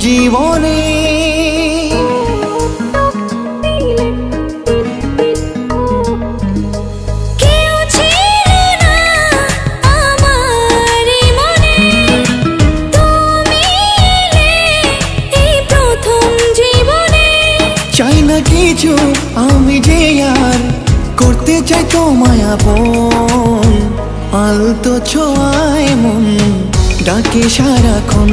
জীবনে। চাই না কিছু আমি যে আর করতে চাই তোমায় আপন। আলতো ছোঁয়ায় মন ডাকে সারাক্ষণ।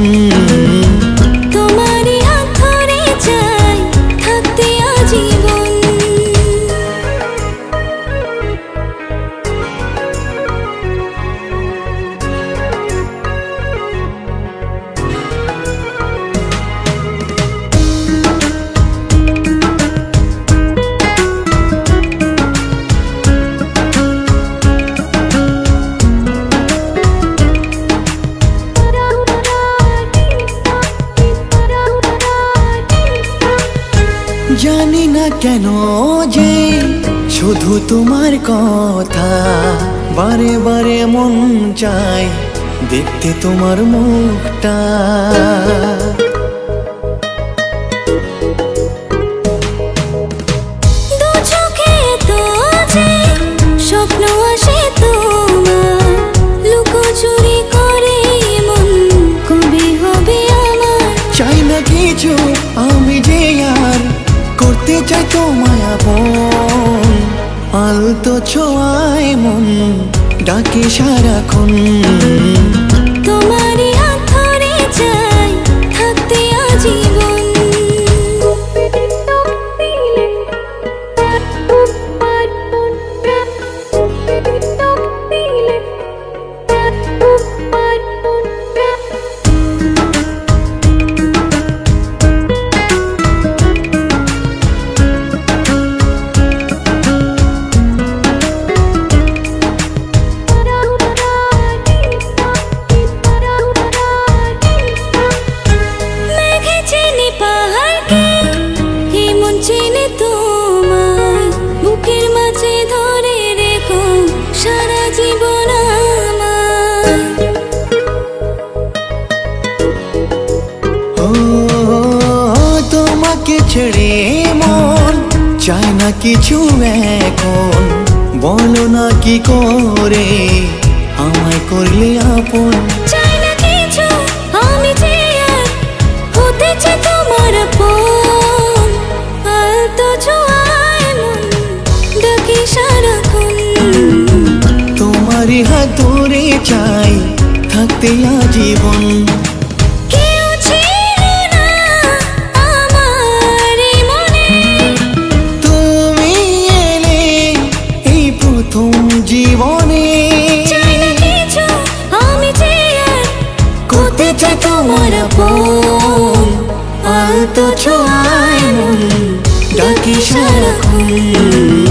কেন যে শুধু তোমার কথা? বারে বারে মন চায় দেখতে তোমার মুখটা। স্বপ্ন আসে তোমার। করে মন কবে হবে আমার? চাই না কিছু চাই তোমায় আপন। আলতো ছোঁয়ায় মন ডাকে সারাক্ষণ। ছেড়ে মন চায় না কিছু এখন। বলো না কি করে আমায় করলে আপন? চাই না কিছু আমি যে হতে চাই তোমার আপন। আলতো ছোঁয়ায় মন ডাকে সারাক্ষণ। তোমারই হাত ধরে চাই থাকতে আজীবন। প্রথম জীবনে। আমি করতে চাই তোমার আপন আলতো ছোঁয়ায় মন সারা সারাক্ষণ